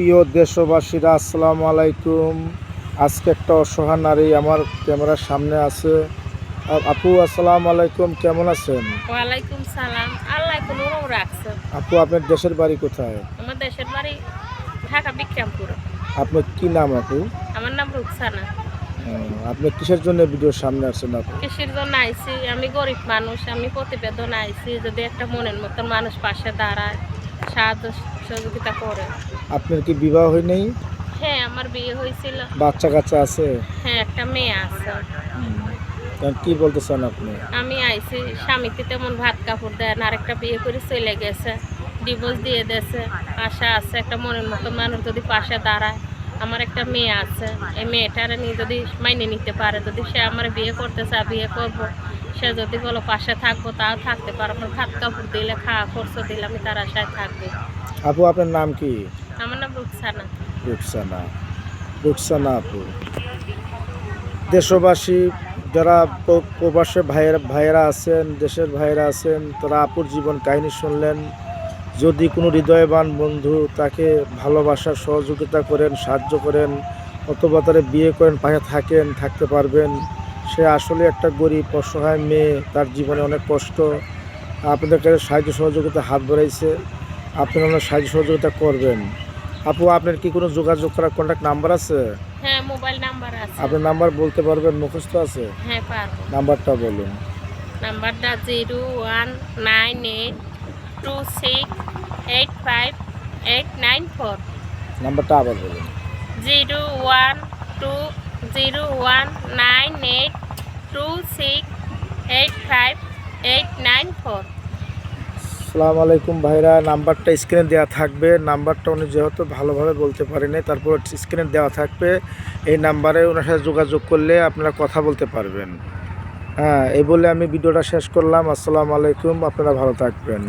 প্রিয় দেশবাসীরা আসসালামু আলাইকুম। আজকে একটা অসহায় নারী আমার ক্যামেরার সামনে আছে। আপু আসসালামু আলাইকুম কেমন আছেন? ওয়ালাইকুম সালাম। আল্লাহ কোনো রাখছে। আপু আপনার দেশের বাড়ি কোথায়? আমার দেশের বাড়ি ঢাকা বিক্রমপুর। আপনার কি নাম আপু? আমার নাম রুকসানা। আপনি কিসের জন্য ভিডিওর সামনে আসছেন আপু? কিসের জন্য আইছি? আমি গরিব মানুষ আমি প্রতিবেদন আইছি। যদি একটা মনের মতন মানুষ পাশে দাঁড়ায় সাহায্য সহযোগিতা করে আপনার কি বিবাহ হয় নেই? হ্যাঁ আমার বিয়ে হয়েছিল। বাচ্চা কাচ্চা আছে? হ্যাঁ একটা মেয়ে আছে। কি বলতে চান আপনি? আমি আইছি স্বামীকে তেমন ভাত কাপড় দেয় না আরেকটা বিয়ে করে চলে গেছে ডিভোর্স দিয়ে দেছে আশা আছে একটা মনের মতো মানুষ যদি পাশে দাঁড়ায় আমার একটা মেয়ে আছে। এই মেয়েটারে নিয়ে যদি মাইনে নিতে পারে যদি সে আমার বিয়ে করতে চায় বিয়ে করব সে যদি বলো পাশে থাকব তাও থাকতে পারো। আমার ভাত কাপড় দিলে খাওয়া খরচ দিলে আমি তার আশায় থাকব। আপু আপনার নাম কি? আমার নাম রুকসানা। রুকসানা। রুকসানা আপু। দেশবাসী যারা প্র- প্রবাসে ভাইয়েরা ভাইয়েরা আছেন দেশের ভাইয়েরা আছেন তারা আপুর জীবন কাহিনী শুনলেন। যদি কোনো হৃদয়বান বন্ধু তাকে ভালোবাসার সহযোগিতা করেন সাহায্য করেন অথবা তারা বিয়ে করেন পাশে থাকেন থাকতে পারবেন। সে আসলে একটা গরিব অসহায় মেয়ে তার জীবনে অনেক কষ্ট। আপনাদের কাছে সাহায্য সহযোগিতা হাত বাড়াইছে। আপনারা অনেক সাহায্য সহযোগিতা করবেন। আপু আপনার কি কোনো যোগাযোগ করার কন্ট্যাক্ট নাম্বার আছে? হ্যাঁ মোবাইল নাম্বার আছে। আপনার নাম্বার বলতে পারবেন মুখস্থ আছে? হ্যাঁ পারব। নাম্বারটা বলুন। নাম্বারটা zero one nine eight two six eight five eight nine four নাম্বারটা আবার বলুন। Zero one two zero one nine eight two six eight five eight nine four. সালাম আলাইকুম ভাইরা, নাম্বারটা স্ক্রিনে দেওয়া থাকবে। নাম্বারটা উনি যেহেতু ভালোভাবে বলতে পারেনি তারপর স্ক্রিনে দেওয়া থাকবে। এই নাম্বারে ওনার সাথে যোগাযোগ করলে আপনারা কথা বলতে পারবেন। হ্যাঁ এই বলে আমি ভিডিওটা শেষ করলাম। আসসালামু আলাইকুম, আপনারা ভালো থাকবেন।